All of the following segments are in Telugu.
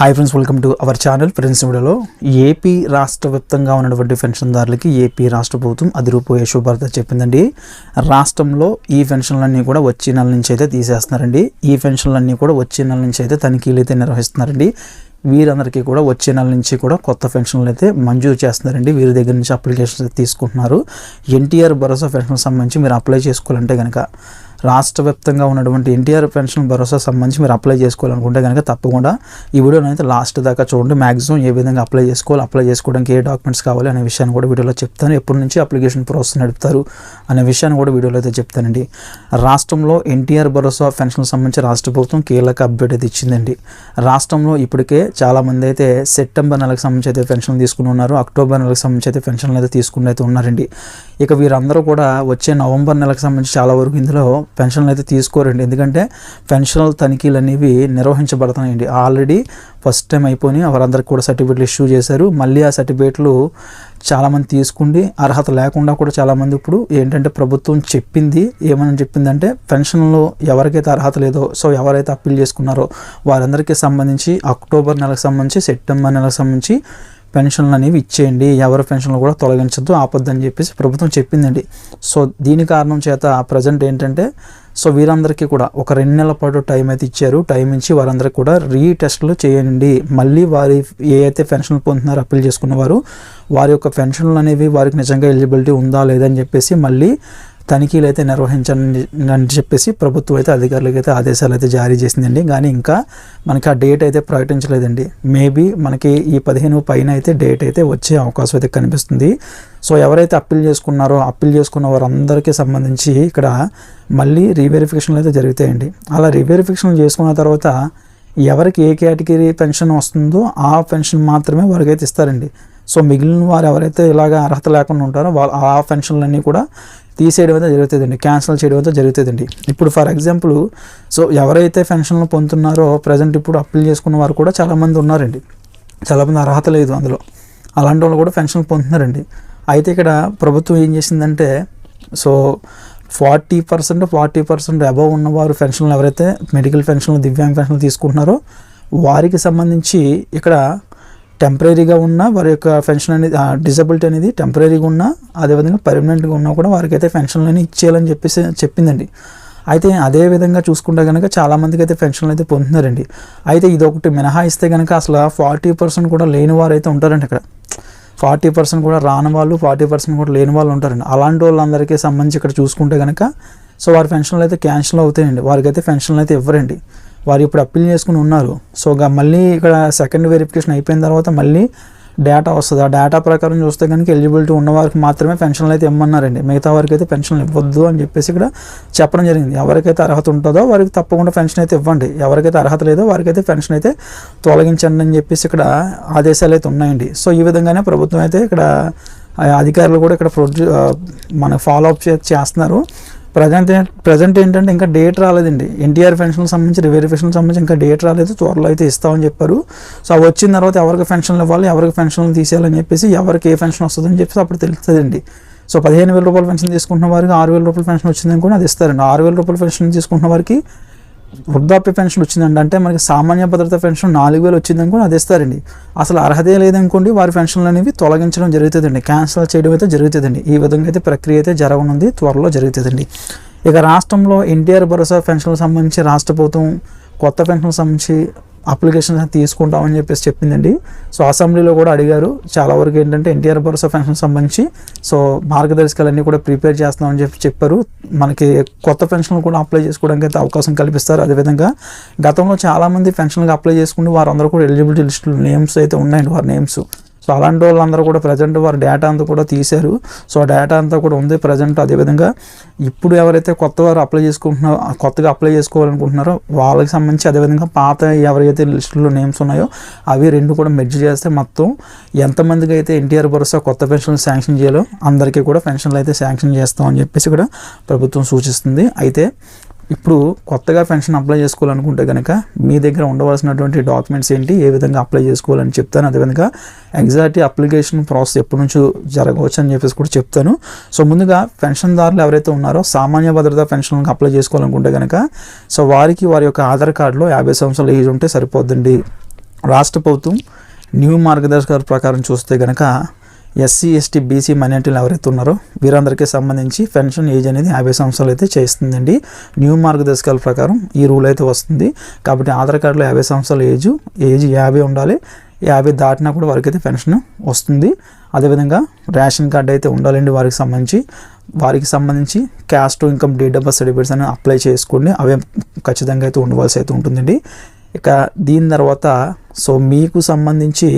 Hi friends welcome to our channel friends వీడియోలో ఏపీ రాష్ట్ర వ్యాప్తంగా ఉన్నటువంటి పెన్షన్దారులకి ఏపీ రాష్ట్ర ప్రభుత్వం అదిరిపోయే శుభార్త చెప్పిందండి. రాష్ట్రంలో ఈ పెన్షన్లన్నీ కూడా వచ్చే నెల నుంచి అయితే తీసేస్తున్నారండి. ఈ పెన్షన్లన్నీ కూడా వచ్చే నెల నుంచి అయితే తనిఖీలు అయితే నిర్వహిస్తున్నారండి. వీరందరికీ కూడా వచ్చే నెల నుంచి కూడా కొత్త పెన్షన్లు అయితే మంజూరు చేస్తున్నారండి. వీరి దగ్గర నుంచి అప్లికేషన్స్ అయితే తీసుకుంటున్నారు. ఎన్టీఆర్ భరోసా పెన్షన్ సంబంధించి మీరు అప్లై చేసుకోవాలంటే కనుక రాష్ట్ర వ్యాప్తంగా ఉన్నటువంటి ఎన్టీఆర్ పెన్షన్ భరోసా సంబంధించి మీరు అప్లై చేసుకోవాలనుకుంటే కనుక తప్పకుండా ఈ వీడియోని అయితే లాస్ట్ దాకా చూడండి. మ్యాక్సిమం ఏ విధంగా అప్లై చేసుకోవాలి అప్లై చేసుకోవడానికి ఏ డాక్యుమెంట్స్ కావాలి అనే విషయాన్ని కూడా వీడియోలో చెప్తాను. ఎప్పటి నుంచి అప్లికేషన్ ప్రాసెస్ నడుపుతారు అనే విషయాన్ని కూడా వీడియోలో అయితే చెప్తానండి. రాష్ట్రంలో ఎన్టీఆర్ భరోసా పెన్షన్ సంబంధించి రాష్ట్ర ప్రభుత్వం కీలక అప్డేట్ అయితే ఇచ్చిందండి. రాష్ట్రంలో ఇప్పటికే చాలామంది అయితే సెప్టెంబర్ నెలకు సంబంధించి అయితే పెన్షన్ తీసుకుని ఉన్నారు అక్టోబర్ నెలకు సంబంధించి అయితే పెన్షన్లు అయితే తీసుకుని అయితే ఉన్నారండి. ఇక వీరందరూ కూడా వచ్చే నవంబర్ నెలకు సంబంధించి చాలా వరకు ఇందులో పెన్షన్లు అయితే తీసుకోరండి. ఎందుకంటే పెన్షనల్ తనిఖీలు అనేవి నిర్వహించబడుతున్నాయండి. ఆల్రెడీ ఫస్ట్ టైం అయిపోయి వారందరికి కూడా సర్టిఫికేట్లు ఇష్యూ చేశారు. మళ్ళీ ఆ సర్టిఫికేట్లు చాలామంది తీసుకుండి అర్హత లేకుండా కూడా చాలామంది ఇప్పుడు ఏంటంటే ప్రభుత్వం చెప్పింది. ఏమని చెప్పిందంటే పెన్షన్లో ఎవరికైతే అర్హత లేదో సో ఎవరైతే అప్పీల్ చేసుకున్నారో వారందరికీ సంబంధించి అక్టోబర్ నెలకు సంబంధించి సెప్టెంబర్ నెలకు సంబంధించి పెన్షన్లు అనేవి ఇచ్చేయండి ఎవరి పెన్షన్లు కూడా తొలగించద్దు ఆపొద్దని చెప్పేసి ప్రభుత్వం చెప్పిందండి. సో దీని కారణం చేత ప్రజెంట్ ఏంటంటే సో వీరందరికీ కూడా ఒక రెండు నెలల పాటు టైం అయితే ఇచ్చారు. టైం ఇచ్చి వారందరికీ కూడా రీటెస్ట్లు చేయండి. మళ్ళీ వారి ఏ అయితే పెన్షన్లు పొందుతున్నారో అప్పీల్ చేసుకున్నవారు వారి యొక్క పెన్షన్లు అనేవి వారికి నిజంగా ఎలిజిబిలిటీ ఉందా లేదని చెప్పేసి మళ్ళీ తనిఖీలు అయితే నిర్వహించండి అని చెప్పేసి ప్రభుత్వం అయితే అధికారులకు అయితే ఆదేశాలు అయితే జారీ చేసిందండి. కానీ ఇంకా మనకి ఆ డేట్ అయితే ప్రకటించలేదండి. మేబీ మనకి ఈ పదిహేను పైన అయితే డేట్ అయితే వచ్చే అవకాశం అయితే కనిపిస్తుంది. సో ఎవరైతే అప్పీల్ చేసుకున్నారో అప్పీల్ చేసుకున్న వారందరికీ సంబంధించి ఇక్కడ మళ్ళీ రీవెరిఫికేషన్లు అయితే జరుగుతాయండి. అలా రీవెరిఫికేషన్ చేసుకున్న తర్వాత ఎవరికి ఏ కేటగిరీ పెన్షన్ వస్తుందో ఆ పెన్షన్ మాత్రమే వారికైతే ఇస్తారండి. సో మిగిలిన వారు ఎవరైతే ఇలాగ అర్హత లేకుండా ఉంటారో వాళ్ళ ఆ పెన్షన్లన్నీ కూడా తీసేయడం అయితే జరుగుతుందండి. క్యాన్సిల్ చేయడం అయితే జరుగుతుందండి. ఇప్పుడు ఫర్ ఎగ్జాంపుల్ సో ఎవరైతే పెన్షన్లు పొందుతున్నారో ప్రజెంట్ ఇప్పుడు అప్లై చేసుకున్న వారు కూడా చాలామంది ఉన్నారండి. చాలామంది అర్హత లేదు అందులో. అలాంటి వాళ్ళు కూడా పెన్షన్ పొందుతున్నారండి. అయితే ఇక్కడ ప్రభుత్వం ఏం చేసిందంటే so forty percent forty percent above ఉన్నవారు పెన్షన్లు ఎవరైతే మెడికల్ పెన్షన్లు దివ్యాంగ పెన్షన్లు తీసుకుంటున్నారో వారికి సంబంధించి ఇక్కడ టెంపరీగా ఉన్న వారి యొక్క పెన్షన్ అనేది డిజబిలిటీ అనేది టెంపరీగా ఉన్నా అదేవిధంగా పర్మనెంట్గా ఉన్నా కూడా వారికి అయితే పెన్షన్లని ఇచ్చేయాలని చెప్పేసి చెప్పిందండి. అయితే అదే విధంగా చూసుకుంటే కనుక చాలామందికి అయితే పెన్షన్లు అయితే పొందుతున్నారండి. అయితే ఇది ఒకటి మినహాయిస్తే కనుక అసలు ఫార్టీ పర్సెంట్ కూడా లేని వారు అయితే ఉంటారండి ఇక్కడ ఫార్టీ పర్సెంట్ కూడా రాని వాళ్ళు ఫార్టీ పర్సెంట్ కూడా లేని వాళ్ళు ఉంటారండి. అలాంటి వాళ్ళందరికీ సంబంధించి ఇక్కడ చూసుకుంటే కనుక సో వారి పెన్షన్లు అయితే క్యాన్సిల్ అవుతాయండి. వారికి అయితే పెన్షన్లు అయితే ఇవ్వరండి. వారు ఇప్పుడు అప్పీల్ చేసుకుని ఉన్నారు. సో మళ్ళీ ఇక్కడ సెకండ్ వెరిఫికేషన్ అయిపోయిన తర్వాత మళ్ళీ డేటా వస్తుంది. ఆ డేటా ప్రకారం చూస్తే కనుక ఎలిజిబిలిటీ ఉన్న వారికి మాత్రమే పెన్షన్లు అయితే ఇమ్మన్నారండి. మిగతా వారికి అయితే పెన్షన్లు ఇవ్వద్దు అని చెప్పేసి ఇక్కడ చెప్పడం జరిగింది. ఎవరికైతే అర్హత ఉంటుందో వారికి తప్పకుండా పెన్షన్ అయితే ఇవ్వండి. ఎవరికైతే అర్హత లేదో వారికైతే పెన్షన్ అయితే తొలగించండి అని చెప్పేసి ఇక్కడ ఆదేశాలు అయితే ఉన్నాయండి. సో ఈ విధంగానే ప్రభుత్వం అయితే ఇక్కడ ఆ అధికారులు కూడా ఇక్కడ ప్రొడ్యూ మన ఫాలో అప్ చేస్తున్నారు. ప్రజెంట్ ప్రజెంట్ ఏంటంటే ఇంకా డేట్ రాలేదండి. ఎన్టీఆర్ పెన్షన్కి సంబంధించి వెరిఫికేషన్ సంబంధించి ఇంకా డేట్ రాలేదు. త్వరలో అయితే ఇస్తామని చెప్పారు. సో అవి వచ్చిన తర్వాత ఎవరికి పెన్షన్లు ఇవ్వాలి ఎవరికి పెన్షన్లు తీసేయాలని చెప్పేసి ఎవరికి ఏ పెన్షన్ వస్తుందని చెప్పేసి అప్పుడు తెలుస్తుందండి. సో పదిహేను వేల రూపాయల పెన్షన్ తీసుకుంటున్న వారికి ఆరు వేల రూపాయల పెన్షన్ వచ్చిందని కూడా అది ఇస్తారండి. ఆరు వేల రూపాయల పెన్షన్ తీసుకుంటున్న వారికి వృద్ధాప్య పెన్షన్ వచ్చిందండి. అంటే మనకి సామాన్య భద్రత పెన్షన్ నాలుగు వేలు వచ్చిందని కూడా అది ఇస్తారండి అసలు అర్హతే లేదనుకోండి వారి పెన్షన్లు అనేవి తొలగించడం జరుగుతుందండి. క్యాన్సిల్ చేయడం అయితే జరుగుతుందండి. ఈ విధంగా అయితే ప్రక్రియ అయితే జరగనుంది త్వరలో జరుగుతుందండి. ఇక రాష్ట్రంలో ఎన్టీఆర్ భరోసా పెన్షన్లకు సంబంధించి రాష్ట్ర ప్రభుత్వం కొత్త పెన్షన్కి సంబంధించి అప్లికేషన్స్ తీసుకుంటామని చెప్పేసి చెప్పిందండి. సో అసెంబ్లీలో కూడా అడిగారు. చాలా వరకు ఏంటంటే ఎన్టీఆర్ భరోసా పెన్షన్ సంబంధించి సో మార్గదర్శకాలన్నీ కూడా ప్రిపేర్ చేస్తామని చెప్పి చెప్పారు. మనకి కొత్త పెన్షన్లు కూడా అప్లై చేసుకోవడానికి అయితే అవకాశం కల్పిస్తారు. అదేవిధంగా గతంలో చాలామంది పెన్షన్కి అప్లై చేసుకుని వారందరూ కూడా ఎలిజిబిలిటీ లిస్టులు నేమ్స్ అయితే ఉన్నాయండి వారి నేమ్స్. సో అలాంటి వాళ్ళందరూ కూడా ప్రజెంట్ వారి డేటా అంతా కూడా తీశారు. సో ఆ డేటా అంతా కూడా ఉంది ప్రజెంట్ అదేవిధంగా ఇప్పుడు ఎవరైతే కొత్త వారు అప్లై చేసుకుంటున్నారో కొత్తగా అప్లై చేసుకోవాలనుకుంటున్నారో వాళ్ళకి సంబంధించి అదేవిధంగా పాత ఎవరైతే లిస్టులో నేమ్స్ ఉన్నాయో అవి రెండు కూడా మెర్జ్ చేస్తే మొత్తం ఎంతమందికి అయితే ఎన్టీఆర్ భరోసా కొత్త పెన్షన్లు శాంక్షన్ చేయాలో అందరికీ కూడా పెన్షన్లు అయితే శాంక్షన్ చేస్తామని చెప్పేసి కూడా ప్రభుత్వం సూచిస్తుంది. అయితే ఇప్పుడు కొత్తగా పెన్షన్ అప్లై చేసుకోవాలనుకుంటే కనుక మీ దగ్గర ఉండవలసినటువంటి డాక్యుమెంట్స్ ఏంటి ఏ విధంగా అప్లై చేసుకోవాలని చెప్తాను. అదేవిధంగా ఎగ్జాక్ట్ అప్లికేషన్ ప్రాసెస్ ఎప్పటి నుంచో జరగవచ్చు అని చెప్పేసి కూడా చెప్తాను. సో ముందుగా పెన్షన్దారులు ఎవరైతే ఉన్నారో సామాన్య భద్రత పెన్షన్ అప్లై చేసుకోవాలనుకుంటే కనుక సో వారికి వారి యొక్క ఆధార్ కార్డులో యాభై సంవత్సరాల ఏజ్ ఉంటే సరిపోద్దండి. రాష్ట్ర ప్రభుత్వం న్యూ మార్గదర్శకాల ప్రకారం చూస్తే కనుక ఎస్సీ ఎస్టీ బీసీ మైనార్టీలు ఎవరైతే ఉన్నారో వీరందరికీ సంబంధించి పెన్షన్ ఏజ్ అనేది యాభై సంవత్సరాలు అయితే చేస్తుందండి. న్యూ మార్గదర్శకాల ప్రకారం ఈ రూల్ అయితే వస్తుంది. కాబట్టి ఆధార్ కార్డులో యాభై సంవత్సరాల ఏజ్ ఏజ్ యాభై ఉండాలి. యాభై దాటినా కూడా వారికి అయితే పెన్షన్ వస్తుంది. అదేవిధంగా రేషన్ కార్డు అయితే ఉండాలండి వారికి సంబంధించి. వారికి సంబంధించి caste income date of birth certificates అని అప్లై చేసుకోండి. అవే ఖచ్చితంగా అయితే ఉండవలసి అయితే ఉంటుందండి. ఇక దీని తర్వాత సో మీకు సంబంధించి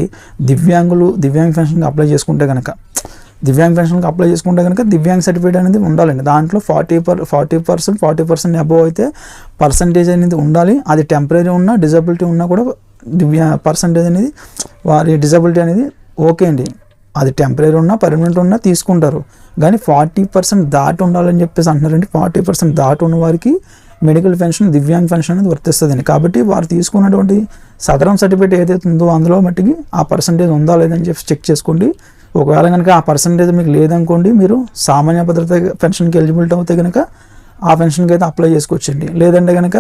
దివ్యాంగులు దివ్యాంగ్ పెన్షన్కి అప్లై చేసుకుంటే కనుక దివ్యాంగ్ పెన్షన్కి అప్లై చేసుకుంటే కనుక దివ్యాంగ్ సర్టిఫికేట్ అనేది ఉండాలండి. దాంట్లో forty per forty percent forty percent above అయితే పర్సంటేజ్ అనేది ఉండాలి. అది టెంపరీ ఉన్నా డిజబిలిటీ ఉన్నా కూడా దివ్యా పర్సంటేజ్ అనేది వారి డిజబిలిటీ అనేది ఓకే అండి. అది టెంపరీ ఉన్నా పర్మనెంట్ ఉన్నా తీసుకుంటారు. కానీ ఫార్టీ పర్సెంట్ దాటి ఉండాలని చెప్పేసి అంటున్నారండి. ఫార్టీ పర్సెంట్ దాటి ఉన్న వారికి మెడికల్ పెన్షన్ దివ్యాంగ్ పెన్షన్ అనేది వర్తిస్తుందండి. కాబట్టి వారు తీసుకున్నటువంటి సదరం సర్టిఫికేట్ ఏదైతే ఉందో అందులో మట్టికి ఆ పర్సంటేజ్ ఉందా లేదని చెప్పి చెక్ చేసుకోండి. ఒకవేళ కనుక ఆ పర్సంటేజ్ మీకు లేదనుకోండి మీరు సామాన్య భద్రత పెన్షన్కి ఎలిజిబిలిటీ అవుతే కనుక ఆ పెన్షన్కి అయితే అప్లై చేసుకోవచ్చండి. లేదంటే కనుక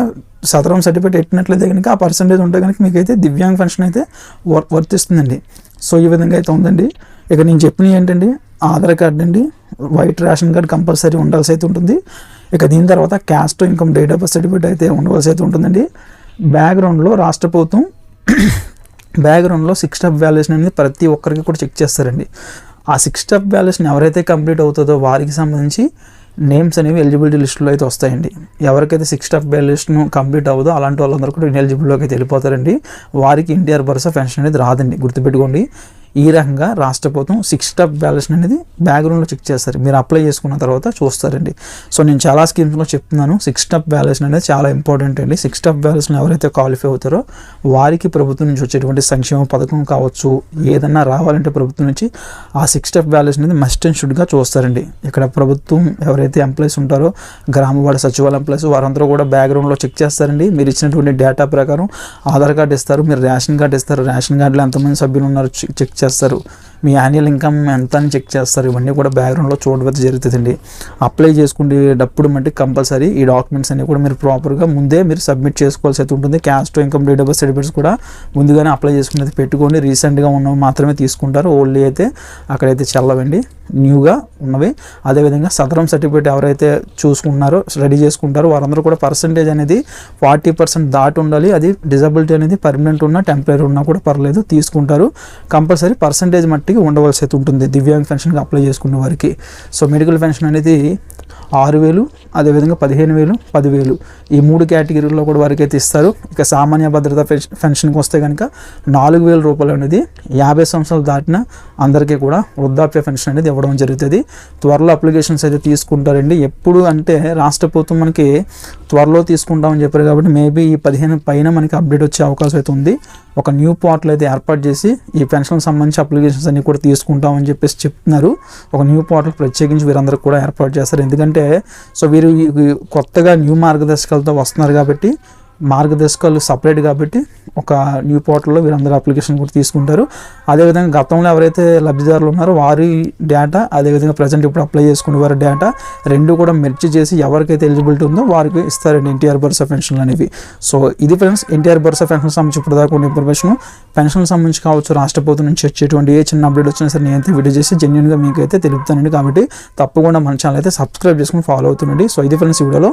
సదరం సర్టిఫికేట్ ఎట్టినట్లయితే కనుక ఆ పర్సంటేజ్ ఉంటే కనుక మీకు అయితే దివ్యాంగ్ పెన్షన్ అయితే వర్ వర్తిస్తుందండి. సో ఈ విధంగా అయితే ఉందండి. ఇక నేను చెప్పినవి ఏంటండి? ఆధార్ కార్డ్ అండి వైట్ రేషన్ కార్డ్ కంపల్సరీ ఉండాల్సి అయితే ఉంటుంది. ఇక దీని తర్వాత caste income date of certificate అయితే ఉండవలసి అయితే ఉంటుందండి. బ్యాక్గ్రౌండ్లో రాష్ట్ర ప్రభుత్వం బ్యాక్గ్రౌండ్లో సిక్స్ స్టెప్ వాల్యుయేషన్ అనేది ప్రతి ఒక్కరికి కూడా చెక్ చేస్తారండి. ఆ సిక్స్ స్టెప్ వాల్యుయేషన్ ఎవరైతే కంప్లీట్ అవుతుందో వారికి సంబంధించి నేమ్స్ అనేవి ఎలిజిబిలిటీ లిస్టులో అయితే వస్తాయండి. ఎవరికైతే సిక్స్ స్టెప్ వాల్యుయేషన్ కంప్లీట్ అవ్వదో అలాంటి వాళ్ళందరూ కూడా ఇన్ఎలిజిబుల్లోకి అయితే వెళ్ళిపోతారండి. వారికి ఎన్టీఆర్ భరోసా పెన్షన్ అనేది రాదండి. గుర్తుపెట్టుకోండి. ఈ రకంగా రాష్ట్ర ప్రభుత్వం సిక్స్ స్టెప్ బ్యాలెన్స్ అనేది బ్యాక్గ్రౌండ్లో చెక్ చేస్తారు. మీరు అప్లై చేసుకున్న తర్వాత చూస్తారండి. సో నేను చాలా స్కీమ్స్లో చెప్తున్నాను. సిక్స్ స్టెప్ బ్యాలెన్స్ అనేది చాలా ఇంపార్టెంట్ అండి. సిక్స్ స్టెప్ బ్యాలెన్స్ని ఎవరైతే క్వాలిఫై అవుతారో వారికి ప్రభుత్వం నుంచి వచ్చేటువంటి సంక్షేమ పథకం కావచ్చు ఏదన్నా రావాలంటే ప్రభుత్వం నుంచి ఆ సిక్స్ స్టెప్ బ్యాలెన్స్ అనేది మస్ట్ అండ్ షుడ్గా చూస్తారండి. ఇక్కడ ప్రభుత్వం ఎవరైతే ఎంప్లాయీస్ ఉంటారో గ్రామవాడ సచివాలయ ఎంప్లాయీస్ వారందరూ కూడా బ్యాక్గ్రౌండ్లో చెక్ చేస్తారండి. మీరు ఇచ్చినటువంటి డేటా ప్రకారం ఆధార్ కార్డు ఇస్తారు మీరు రేషన్ కార్డు ఇస్తారు. రేషన్ కార్డులో ఎంతమంది సభ్యులు ఉన్నారు చెక్ చెక్ చేస్తారు. మీ యాన్యువల్ ఇన్కమ్ ఎంత అని చెక్ చేస్తారు. ఇవన్నీ కూడా బ్యాక్గ్రౌండ్లో చూడవచ్చు జరుగుతుందండి. అప్లై చేసుకునేటప్పుడు మట్టి కంపల్సరీ ఈ డాక్యుమెంట్స్ అన్ని కూడా మీరు ప్రాపర్గా ముందే మీరు సబ్మిట్ చేసుకోవాల్సి అయితే ఉంటుంది. Caste income date of birth certificates కూడా ముందుగానే అప్లై చేసుకునేది పెట్టుకోండి. రీసెంట్గా ఉన్నవి మాత్రమే తీసుకుంటారు. ఓన్లీ అయితే అక్కడైతే చల్లవండి. న్యూగా ఉన్నవి. అదేవిధంగా సదరం సర్టిఫికేట్ ఎవరైతే చూసుకుంటున్నారో రెడీ చేసుకుంటారో వారందరూ కూడా పర్సంటేజ్ అనేది ఫార్టీ పర్సెంట్ దాటి ఉండాలి. అది డిజబిలిటీ అనేది పర్మనెంట్ ఉన్నా టెంపరీ ఉన్నా కూడా పర్లేదు. తీసుకుంటారు. కంపల్సరీ పర్సంటేజ్ మట్టికి ఉండవలసి అయితే ఉంటుంది. దివ్యాంగ్ పెన్షన్కి అప్లై చేసుకునే వారికి. సో మెడికల్ పెన్షన్ అనేది ఆరు వేలు అదేవిధంగా పదిహేను వేలు పదివేలు. ఈ మూడు కేటగిరీల్లో కూడా వారికి అయితే ఇస్తారు. ఇక సామాన్య భద్రత పెన్షన్కి వస్తే కనుక నాలుగు వేల రూపాయలు అనేది యాభై సంవత్సరాలు దాటిన అందరికీ కూడా వృద్ధాప్య పెన్షన్ అనేది ఇవ్వడం జరుగుతుంది. త్వరలో అప్లికేషన్స్ అయితే తీసుకుంటారండి. ఎప్పుడు అంటే రాష్ట్ర ప్రభుత్వం మనకి త్వరలో తీసుకుంటామని చెప్పారు కాబట్టి మేబీ ఈ పదిహేను పైన మనకి అప్డేట్ వచ్చే అవకాశం అయితే ఉంది. ఒక న్యూ పోర్టల్ అయితే ఏర్పాటు చేసి ఈ పెన్షన్ సంబంధించి అప్లికేషన్స్ అన్ని కూడా తీసుకుంటామని చెప్పేసి చెప్తున్నారు. ఒక న్యూ పోర్టల్ ప్రత్యేకించి వీరందరూ కూడా ఏర్పాటు చేస్తారు. ఎందుకంటే సో వీరు కొత్తగా న్యూ మార్గదర్శకాలతో వస్తున్నారు కాబట్టి మార్గదర్శకాలు సపరేట్ కాబట్టి ఒక న్యూ పోర్టల్లో వీరందరూ అప్లికేషన్ కూడా తీసుకుంటారు. అదేవిధంగా గతంలో ఎవరైతే లబ్ధిదారులు ఉన్నారో వారి డేటా అదేవిధంగా ప్రజెంట్ ఇప్పుడు అప్లై చేసుకునే వారి డేటా రెండు కూడా మెర్చి చేసి ఎవరికైతే ఎలిజిబిలిటీ ఉందో వారికి ఇస్తారండి ఎన్టీఆర్ భరోసా పెన్షన్లు అనేవి. సో ఇది ఫ్రెండ్స్ ఎన్టీఆర్ భరోసా పెన్షన్ సంబంధించి ఇప్పుడు దాకా ఉన్న ఇన్ఫర్మేషన్ పెన్షన్ సంబంధించి కావచ్చు రాష్ట్ర ప్రభుత్వం నుంచి వచ్చేటువంటి ఏ చిన్న అప్డేట్ వచ్చినా సరే నేనైతే వీడియో చేసి జెన్యున్గా మీకు అయితే తెలుపుతానండి. కాబట్టి తప్పకుండా మన ఛానల్ అయితే సబ్స్క్రైబ్ చేసుకుని ఫాలో అవుతుండండి. సో ఇది ఫ్రెండ్స్ వీడియోలో.